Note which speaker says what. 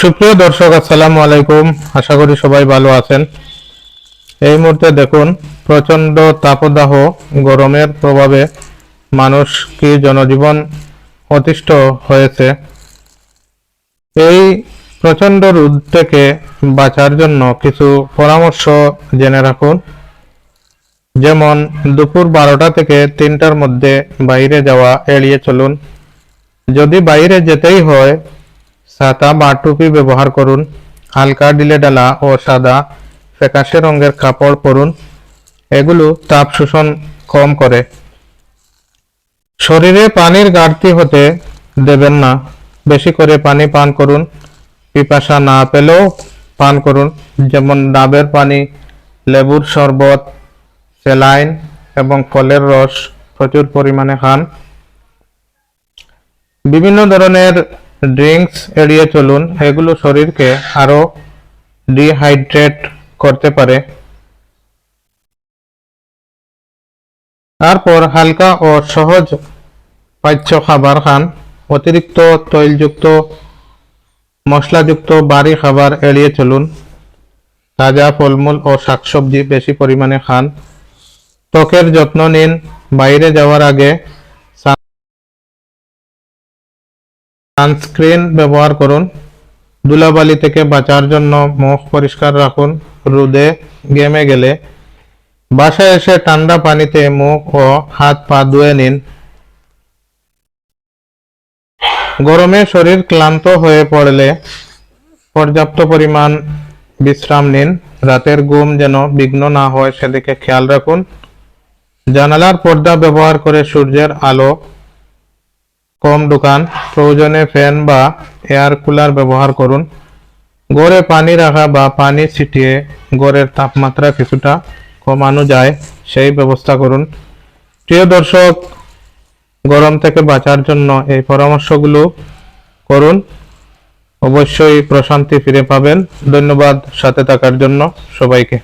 Speaker 1: সুপ্রিয় দর্শক, আসসালামু আলাইকুম। আশা করি সবাই ভালো আছেন। এই মুহূর্তে দেখুন প্রচণ্ড তাপদাহ, গরমের প্রভাবে মানুষ কি জনজীবন অতিষ্ঠ হয়েছে। এই প্রচণ্ড রোদ থেকে বাঁচার জন্য কিছু পরামর্শ জেনে রাখুন। যেমন, দুপুর বারোটা থেকে তিনটার মধ্যে বাইরে যাওয়া, এড়িয়ে চলুন। যদি বাইরে যেতেই হয় ছাতা বা টুপি ব্যবহার করুন, হালকা ডিলে ডালা ও সাদা, ফ্যাকাশে রঙের কাপড় পরুন, এগুলো তাপ শোষণ কম করে। শরীরে পানির ঘাটতি হতে দেবেন না, বেশি করে পানি পান করুন, পিপাসা না পেলেও পান করুন, যেমন ডাবের পানি, লেবুর শরবত সেলাইন এবং ফলের রস প্রচুর পরিমাণে খান। বিভিন্ন ধরনের ড্রিঙ্কস এড়িয়ে চলুন। এগুলো শরীরকে আরও ডিহাইড্রেট করতে পারে। তারপর হালকা ও সহজ পাচ্য খাবার খান। অতিরিক্ত তৈলযুক্ত, মশলাযুক্ত বাড়ি খাবার এড়িয়ে চলুন। তাজা ফলমূল ও শাকসবজি বেশি পরিমাণে খান। ত্বকের যত্ন নিন। বাইরে যাওয়ার আগে সানস্ক্রিন ব্যবহার করুন। ধুলাবালি থেকে বাঁচার জন্য মুখ পরিষ্কার রাখুন। রোদে গেমে গেলে বাসায় এসে ঠান্ডা পানিতে মুখ ও হাত পা ধুয়ে নিন। গরমে শরীর ক্লান্ত হয়ে পড়লে পর্যাপ্ত পরিমাণ বিশ্রাম নিন। রাতের ঘুম যেন বিঘ্ন না হয় সেদিকে খেয়াল রাখুন। জানালার পর্দা ব্যবহার করে সূর্যের আলো কম দোকান, প্রয়োজনে ফ্যান বা এয়ার কুলার ব্যবহার করুন। গড়ে পানি রাখা বা পানি ছিটিয়ে গড়ের তাপমাত্রা কিছুটা কমানো যায়, সেই ব্যবস্থা করুন। প্রিয় দর্শক, গরম থেকে বাঁচার জন্য এই পরামর্শগুলো করুন। অবশ্যই প্রশান্তি ফিরে পাবেন। ধন্যবাদ সাথে থাকার জন্য সবাইকে।